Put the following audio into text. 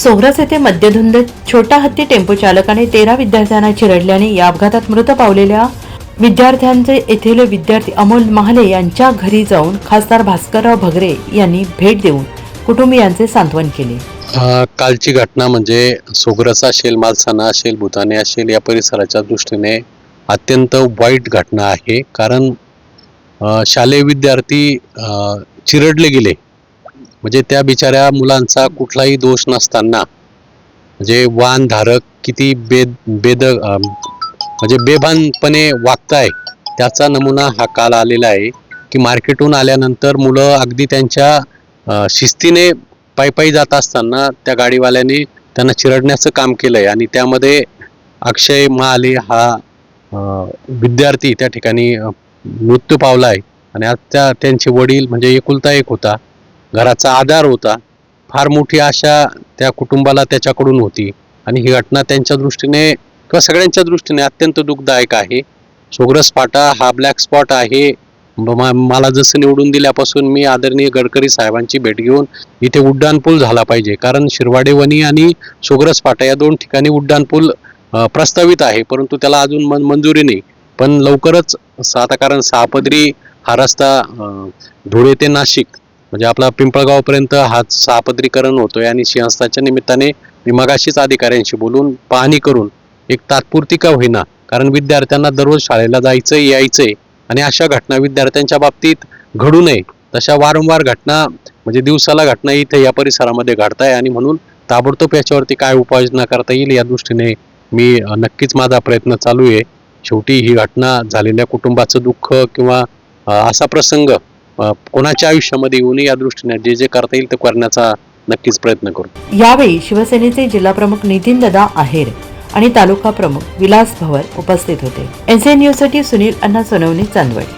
सोहरस येथे मद्यधुंद छोटा हत्ती टेम्पो चालकाने तेरा विद्यार्थ्यांना चिरडल्याने या अपघातात मृत पावलेल्या विद्यार्थ्यांचे येथील विद्यार्थी अमोल महाले यांच्या घरी जाऊन खासदार भास्करराव भगरे यांनी भेट देऊन कुटुंबियांचे सांत्वन केले. कालची घटना म्हणजे सोग्रस असेल मालसाना असेल भूताने असेल या परिसराच्या दृष्टीने अत्यंत वाईट घटना आहे. कारण शालेय विद्यार्थी चिरडले गेले. म्हणजे त्या बिचाऱ्या मुलांचा कुठलाही दोष नसताना म्हणजे वाहनधारक किती बेद बेद म्हणजे बेभानपणे वागताय त्याचा नमुना हा काल आलेला आहे की मार्केटहून आल्यानंतर मुलं अगदी त्यांच्या शिस्तीने पायी पायी जात असताना त्या गाडीवाल्याने त्यांना चिरडण्याचं काम केलं आहे आणि त्यामध्ये अक्षय महाले हा विद्यार्थी त्या ठिकाणी मृत्यू पावला आहे आणि आज त्या त्यांचे वडील म्हणजे एकुलता एक होता. घराचा आधार होता. फार मोठी आशा त्या कुटुंबाला त्याच्याकडून होती. आणि ही घटना त्यांच्या दृष्टीने किंवा सगळ्यांच्या दृष्टीने अत्यंत दुःखदायक आहे. सोग्रस फाटा हा ब्लॅक स्पॉट आहे. मला जसं निवडून दिल्यापासून मी आदरणीय गडकरी साहेबांची भेट घेऊन इथे उड्डाणपूल झाला पाहिजे. कारण शिरवाडे वणी आणि सोग्रस फाटा या दोन ठिकाणी उड्डाणपूल प्रस्तावित आहे. परंतु त्याला अजून मन मंजुरी नाही. पण लवकरच आता कारण सहापदरी हा रस्ता धुळे ते नाशिक म्हणजे आपला पिंपळगावपर्यंत हा सहापदरीकरण होतोय आणि सिंहस्थाच्या निमित्ताने मी मगाशीच अधिकाऱ्यांशी बोलून पाहणी करून एक तात्पुरती का होईना कारण विद्यार्थ्यांना दररोज शाळेला जायचंय यायचंय आणि अशा घटना विद्यार्थ्यांच्या बाबतीत घडू नये तशा वारंवार घटना म्हणजे दिवसाला घटना इथे या परिसरामध्ये घडताय आणि म्हणून ताबडतोब याच्यावरती काय उपाययोजना करता येईल या दृष्टीने मी नक्कीच माझा प्रयत्न चालू आहे. शेवटी ही घटना झालेल्या कुटुंबाचं दुःख किंवा असा प्रसंग कोणाच्या आयुष्यामध्ये येऊ नये या दृष्टीने जे जे करता येईल ते करण्याचा नक्कीच प्रयत्न करू. यावेळी शिवसेनेचे जिल्हाप्रमुख नितीन ददा आहेर आणि तालुका प्रमुख विलास भवर उपस्थित होते. एनसीएन न्यूजसाठी सुनील अण्णा सोनवणे चांदवड.